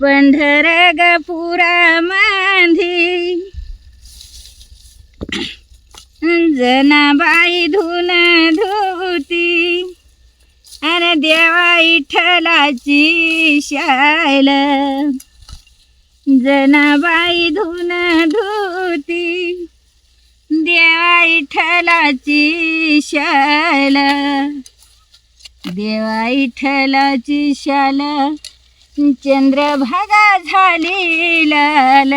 पंढर ग पुरा मांधी जनाबाई धुन धुती अरे देवा विठ्ठलाची शाल जनाबाई धुन धुती देवा विठ्ठलाची शाल देवा विठ्ठलाची शाल चंद्रभागा झाली लाल.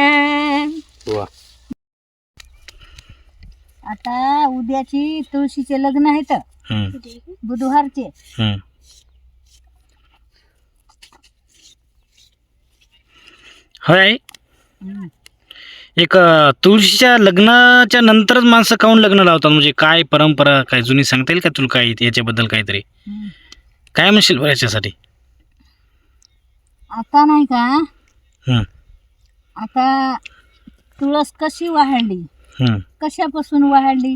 आता उद्याची तुळशीचे लग्न आहे तर हम्म, बुधवारचे. होय एक तुळशीच्या लग्नाच्या नंतरच माणसं काऊन लग्न लावतात? म्हणजे काय परंपरा काय जुनी सांगता येईल का तुला काय याच्याबद्दल काहीतरी. काय म्हणशील बरं याच्यासाठी? आता नाही का? आता तुळस कशी वाढली? कशापासून वाढली.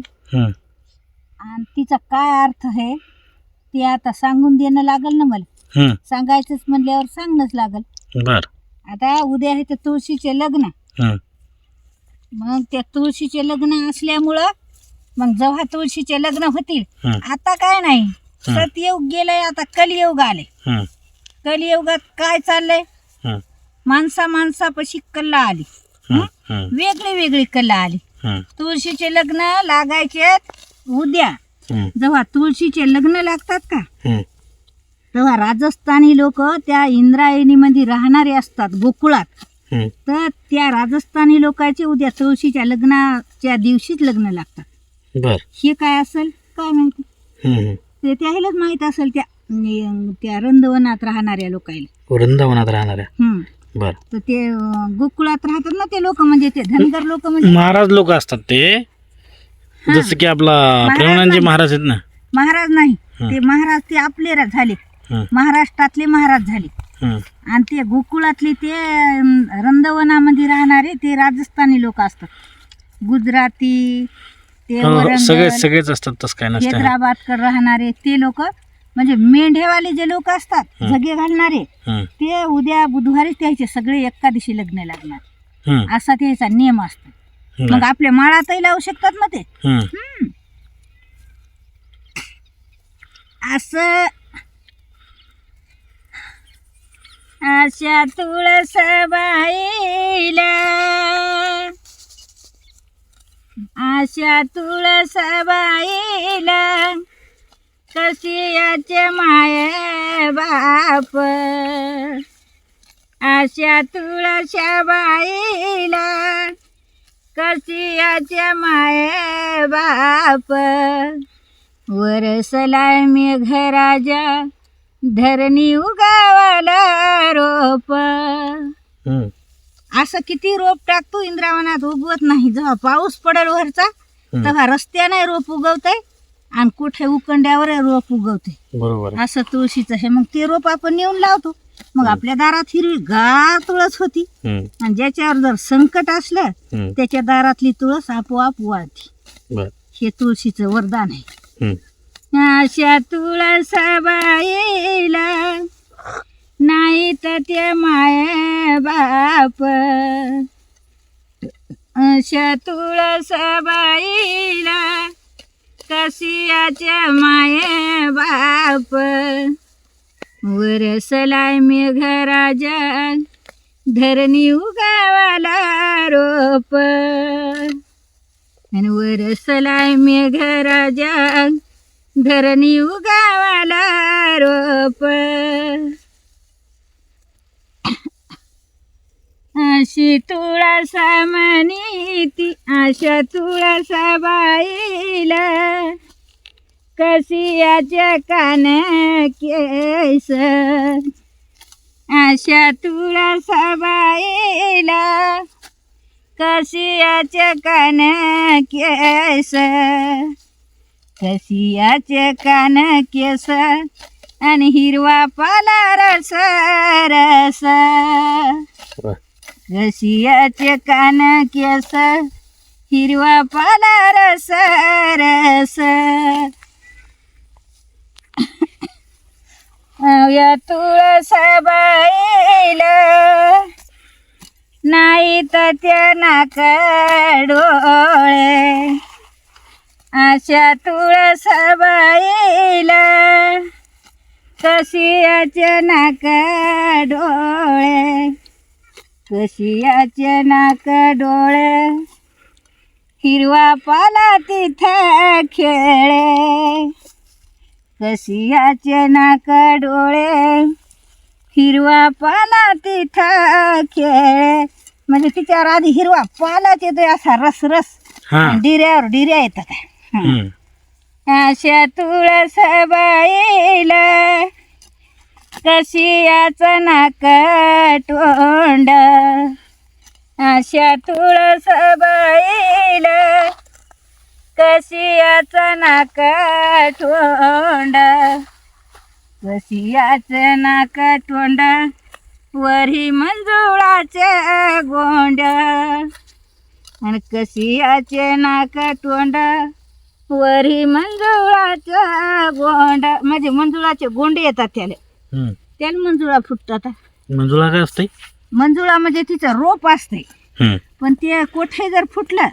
आणि तिचा काय अर्थ आहे? ते आता सांगून देणं लागल ना मला. सांगायचंच म्हणल्यावर सांगणंच लागल. बर. आता उद्या आहे ते तुळशीचे लग्न. मग त्या तुळशीचे लग्न असल्यामुळं मग जेव्हा तुळशीचे लग्न होतील आता काय नाही? सतयुग गेलंय आता कलियुग आले कलियुगात काय चाललंय? माणसा माणसापाशी कल्ला आली. वेगळी वेगळी कला आली. तुळशीचे लग्न लागायचे उद्या. जेव्हा तुळशीचे लग्न लागतात का. तेव्हा राजस्थानी लोक त्या इंद्रायणीमध्ये राहणारे असतात गोकुळात. तर त्या राजस्थानी लोकांचे उद्या तुळशीच्या लग्नाच्या दिवशीच लग्न लागतात. बर. हे काय असेल? काय माहिती. ते त्यालाच माहीत असेल त्या अं, त्या रंधवनात राहणाऱ्या लोकायला. वृंदावनात राहणाऱ्या. हम्म. बर. तर ते अं, गोकुळात राहतात ना ते लोक म्हणजे ते धनगर लोक म्हणजे? महाराज लोक असतात ते. जसं की आपला प्रेमानंदजी महाराज आहेत ना. महाराज नाही. हं. ते महाराज ते आपले रा- झाले. महाराष्ट्रातले महाराज झाले. आणि ते गोकुळातले ते अं, रंधवनामध्ये राहणारे ते राजस्थानी लोक असतात. गुजराती ते हो, हो, वरंगल, सगळेच सगळेच असतात तसं काय नसतं. हैदराबादकडे राहणारे ते लोक म्हणजे मेंढेवाले जे लोक असतात. जगे घालणारे ते उद्या बुधवारीच त्याचे सगळे एका दिवशी लग्न लागणार असा त्याचा नियम असतो. मग आपल्या माळातही लावू शकतात ना ते. असं अशा तुळस बाईला अशा तुळस बाईला कशी याचे माय बाप. अशा तुळशा बाईला कशी याचे माय बाप. वरसलाय मेघराजा धरणी उगावाला रोप. असं किती रोप टाकतो इंद्रावनात? उगवत नाही. जेव्हा पाऊस पडेल वरचा. तेव्हा रस्त्याने रोप उगवतंय. आणि कुठे उकंड्यावर रोप उगवते. बरोबर आहे. असं तुळशीचं हे मग ते रोप आपण नेऊन लावतो. मग आपल्या दारात हिरवी गार तुळस होती. हम्म, आणि ज्याच्यावर जर संकट असलं हम्म, त्याच्या दारातली तुळस आपोआप बर. हे तुळशीचं वरदान आहे. हम्म, अशा तुळसा बाईला नाही तर ते माय बाप. अशा तुळसा बाईला माये माय बाप वरसलाय मेघराजा धरणी उगावाला रोप. आणि वरसलाय मेघराजा धरणी उगावाला रोप. अशी तुळसा म्हणी ती अशा तुळसा बाईला. कसियाच्या कान केस? आशा तुळसा बाईला. कसियाच्या कान केस? कसियाचे कान केस? आणि हिरवा पाला रस रस रसियाचे कान केस हिरवा पाला रस रस. या तुळसा बाईला नाहीत त्या नाकडोळे. अशा तुळस बाईला कशी अचानक डोळे कशी अचानक डोळे? हिरवा पाला तिथं खेळे. कशी अचानक डोळे? हिरवा पाला तिथं खेळे. म्हणजे तिच्यावर आधी हिरवा पालाच येतोय असा रस रस डिऱ्यावर डिऱ्या येतात. अशा तुळस बाईला कशी नाक तोंड. अशा तुळस बैल कशी नाक तोंड. कशी नाक तोंड. वरी मंजुळाचे गोंड. आणि कशी नाक तोंड. वरी मंजुळाचा गोंड. म्हणजे मंजुळाचे गोंडे येतात त्याला. त्याला मंजुळा फुटतात मंजुळा काय असते मंजुळा म्हणजे तिचं रोप असते. पण ते कोठे जर फुटलं.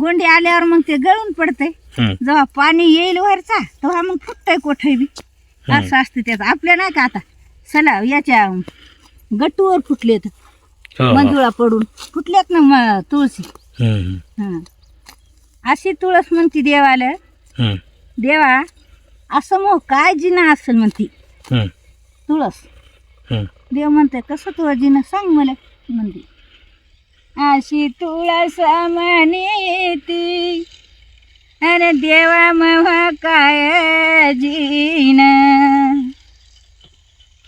गोंडे आल्यावर मग ते गळून पडते. जेव्हा पाणी येईल वरचा तेव्हा मग फुटतंय कोठे बी. असं असते त्याचं आपल्या नाही का आता चला याच्या गट्टूवर फुटलेत हो, हो. मंजुळा पडून फुटल्यात ना तुळशी. हं. अशी तुळस म्हणती देवाला. देवा असं मग काय जिना असेल म्हणती. तुळस. देव म्हणते कसं तुळस जिना सांग मला म्हणते अशी तुळस म्हणे ती अरे देवा महा काय जिन.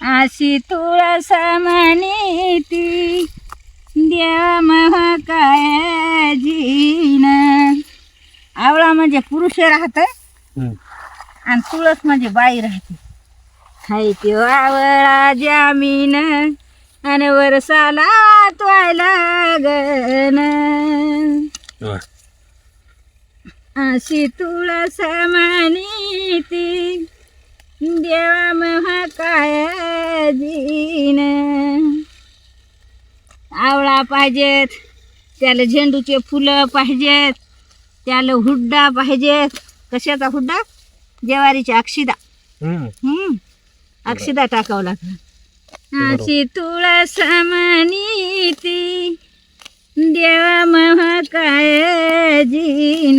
अशी तुळस म्हणे ती देवा महा काय जिन. आवळा म्हणजे पुरुष राहत. आणि तुळस म्हणजे बाई राहते. हाय त्यो आवळा जामीन आणि वरसाला त्वायला गन. अशी तुळस म्हणी ती देवा महा काय जीन आवळा पाहिजेत त्याला झेंडूचे फुलं पाहिजेत त्याला हुड्डा पाहिजेत. कशाचा हुड्डा? ज्वारीची अक्षिदा. अक्षिदा टाकावं लागलं अशी तुळस म्हणी ती देवा महा काय जीन.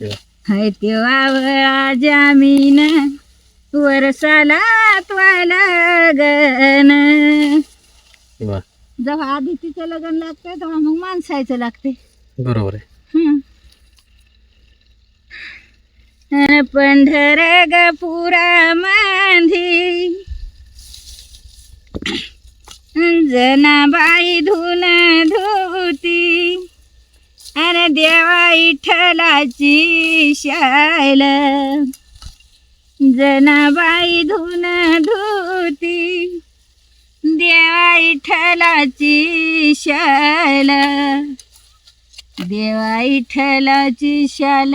वा. हाय तेव्हा वळा जामीन वरसाला त्वाला गन. जेव्हा आधी तिचं लग्न लागतं तेव्हा मग माणसायचं लागते बरोबर आहे. पंढर गपुरा मांधी. जनाबाई धुन धुती अरे देवा इठलाची शायल जनाबाई धुन धुती देवा इठलाची शाल. देवा इठलाची शाल.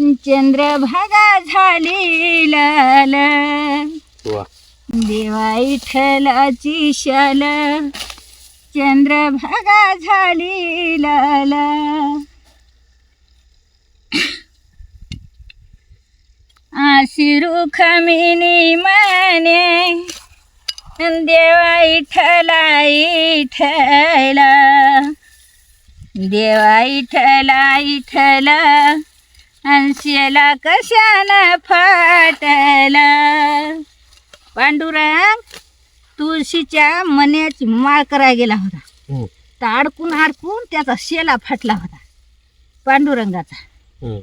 चंद्रभागा झाली लाल. देवा इठलाची शाल. चंद्रभागा झाली लाल. आशिरू खमिनी माने देवा इठला इठला देवा इठला इठला अंशेला कशाला फाटला पांडुरंग तुळशीच्या मण्याची माळ करायला गेला होता हम्म. तर अडकून अडकून त्याचा शेला फाटला होता पांडुरंगाचा हम्म.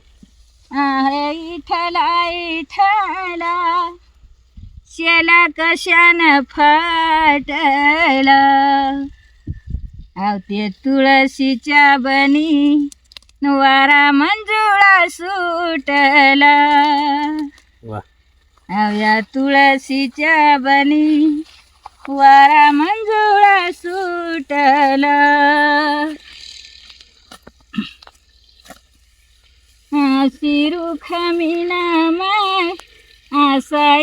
अरे इठला इठला शेला कशानं फाटला आवते तुळशीच्या बनी वारा मंजुळा सुटला. वा. आवया तुळशीच्या बनी वारा मंजुळा सुटला. शिरू खमिना माय असा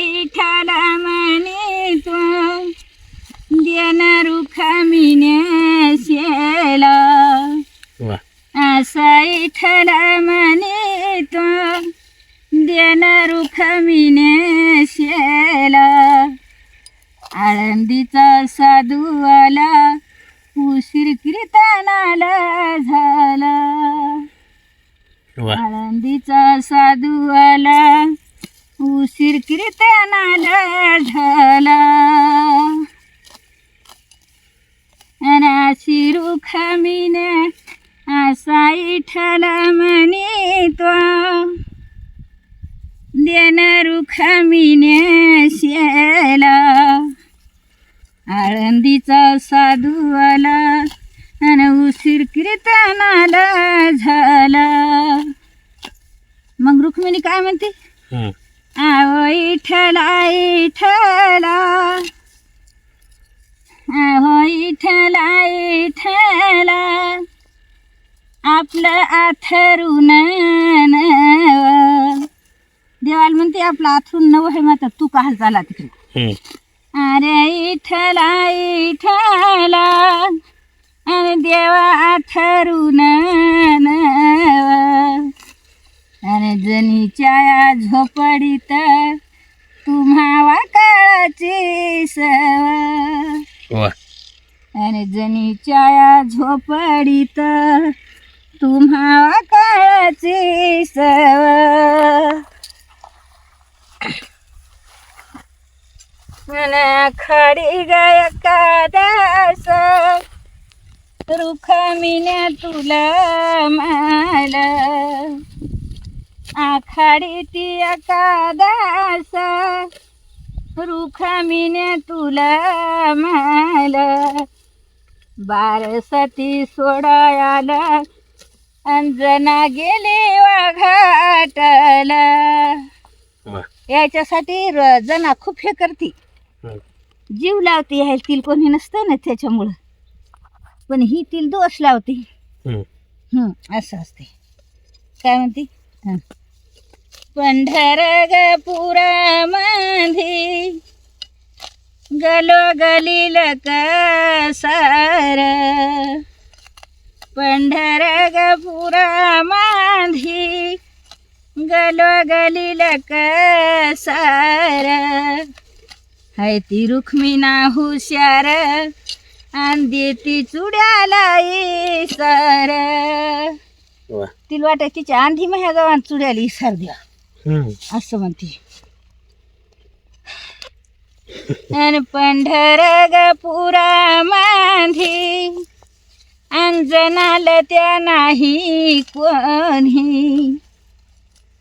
ठला म्हणे तो देणार मिने शेला. आळंदीचा साधू आला उशीर कीर्तनाला झाला. आळंदीचा साधू आला इठला इठला आपलं आथरून. देवाला म्हणते आपलं आथरून नवं हे म्हणतात तू काल चाला तिकडे. अरे इठला इठला आणि देवा आथरून नवं. आणि जनीच्या या झोपडीत तुम्हा काळाची सव आणि जनीच्या या झोपडीत तुम्हा काळाची सव खडी गायका दास रुखमिन्या तुला माला आखाडी ती एकादास रुखामीने तुला माल. बारसती सोडायला अंजना गेली वाघाटला. याच्यासाठी र- जना खूप हे करते. जीव लावते ह्या तिल कोणी नसतं ना त्याच्यामुळं. पण ही तिल दोष लावते. हम्म. असं असते. काय म्हणते? हं. पंढर ग पुरामध्ये गलो गलील कसार गलो गलील कसार हाय ती रुक्मिणा हुशार आणि देती चुड्याला सर तिला वाटत तिच्या आंधी माझ्या गावात चुड्याला इसार द्या. असं म्हणते. अन पंढर ग पुरा मांधी अंजनाल त्या नाही कोणी.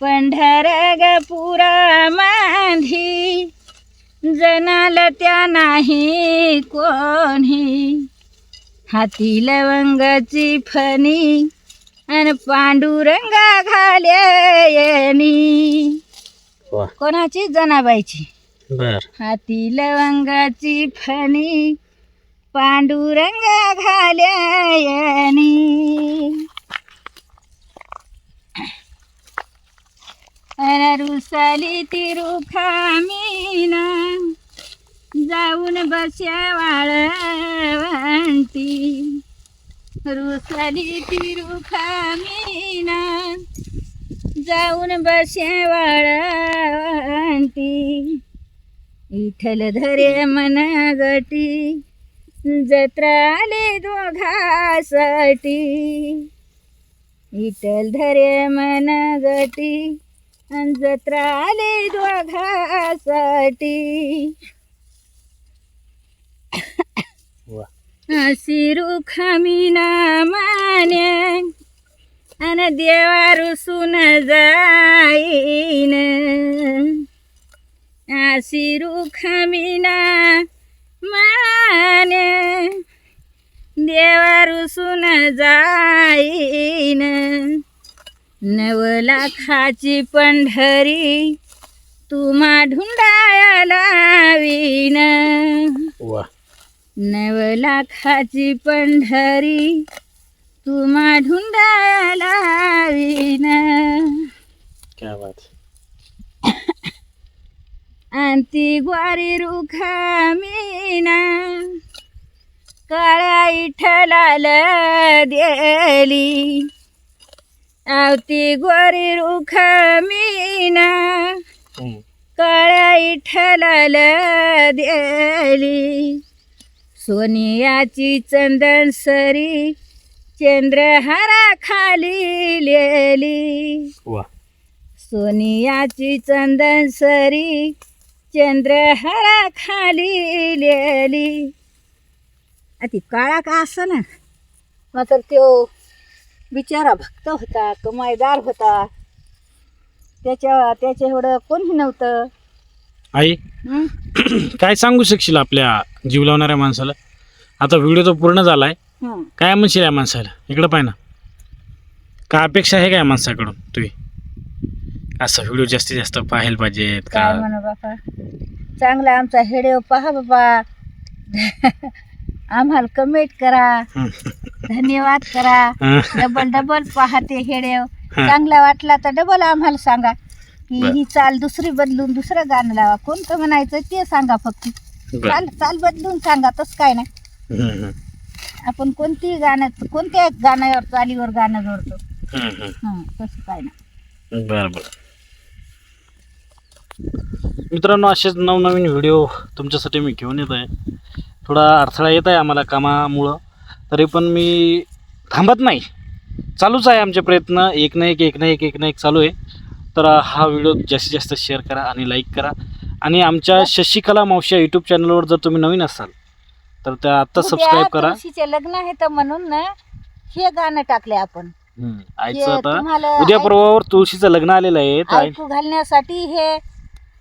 पंढर ग पुरा मांधी जनाल त्या नाही कोणी. हाती लवंगाची फणी आणि पांडुरंगा घाल्यानी वा. कोणाची? जनाबाईची. बर. हाती लवंगाची फणी. पांडुरंगा घाल्यानी रुसाली ती रुखामीना जाऊन बस्या वाळवंटी. रुसाली ती जाऊन बसे वाळवंटी. इठल धरे मन गटी. जत्रा आले दोघासाठी. विठ्ठल धरे मन गटी. जत्राले जत्रा आले दोघासाठी. वा. अशी रुखामीना मान्या अन देवा रुसून जाईन. अशी रुखामीना माने देवा रुसून जाईन. नवलाखाची पंढरी तुम्हा ढुंडाया लावीन. वा. नव लाखाची पंढरी तुम्हा ढुंडाया लावीन. क्या बात अंती ग्वारी रुखामीना काळ्या इठलाला देली. आवती ग्वारी रुखामीना हम्म. काळ्या इठलाला देली. सोनियाची चंदन सरी चंद्रहारा खाली लेली वा. सोनियाची चंदन सरी चंद्रहारा खाली लेली ती काळा का असं ना? मात्र तो बिचारा भक्त होता कमाईदार होता. त्याच्या त्याच्या एवढं कोणी नव्हतं. आई हं? काय सांगू शकशील आपल्या जीव लावणाऱ्या माणसाला? आता व्हिडिओ तो पूर्ण झाला आहे हं. काय म्हणशील या माणसाला? इकडं पाय ना. काय अपेक्षा आहे काय या माणसाकडून तुम्ही असं व्हिडिओ जास्तीत जास्त पाहायला पाहिजेत का? काय म्हणू बापा? चांगला आमचा हेडिओ पहा बाबा आम्हाला कमेंट करा. हं. धन्यवाद करा. हं. डबल डबल पहा ते हेडेव. चांगला वाटला तर डबल आम्हाला सांगा. की बर. ही चाल दुसरी बदलून दुसरं गाणं लावा. कोणतं म्हणायचं ते सांगा फक्त. बरं. चाल चाल बदलून सांगा तसं काय नाही. आपण कोणतीही गाणं कोणत्या गाण्यावर चालीवर गाणं जोडतो. हं, तसं काय नाही. बरं बरं. मित्रांनो असेच नवनवीन व्हिडिओ तुमच्यासाठी मी घेऊन येत आहे. थोडा अडथळा येत आहे आम्हाला कामामुळं. तरी पण मी थांबत नाही. चालूच आहे आमचे प्रयत्न. एक ना एक एक ना एक एक ना एक चालू आहे. तर हा व्हिडिओ जास्तीत जास्त शेअर करा आणि लाईक करा. आणि आमच्या शशिकला मावशी या यूट्यूब चॅनलवर जर तुम्ही नवीन असाल तर त्या आत्ता सबस्क्राईब करा. तुळशीचे लग्न आहे तर म्हणून ना हे गाणं टाकले आपण. हं. हे आता. तुम्हाला उद्या परवावर तुळशीचं लग्न आलेलं आहे तर आई- ऐकू घालण्यासाठी हे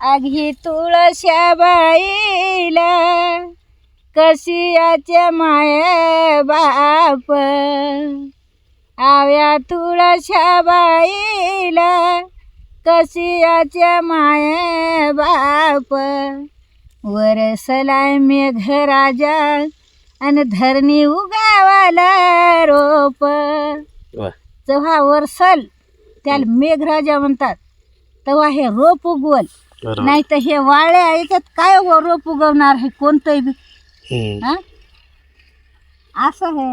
आगी तुळशा बाईला कशियाच्या माय बाप. आव्या तुळशा बाईला कशियाच्या माय बाप. वरसलाय मेघ राजा आणि धरणी उगावाला रोप. जेव्हा वरसल त्याला मेघराजा म्हणतात. तेव्हा हे रोप उगवल. नाही तर हे वाळ्या याच्यात काय रोप उगवणार हे कोणतंही बी? हं. हा? असं आहे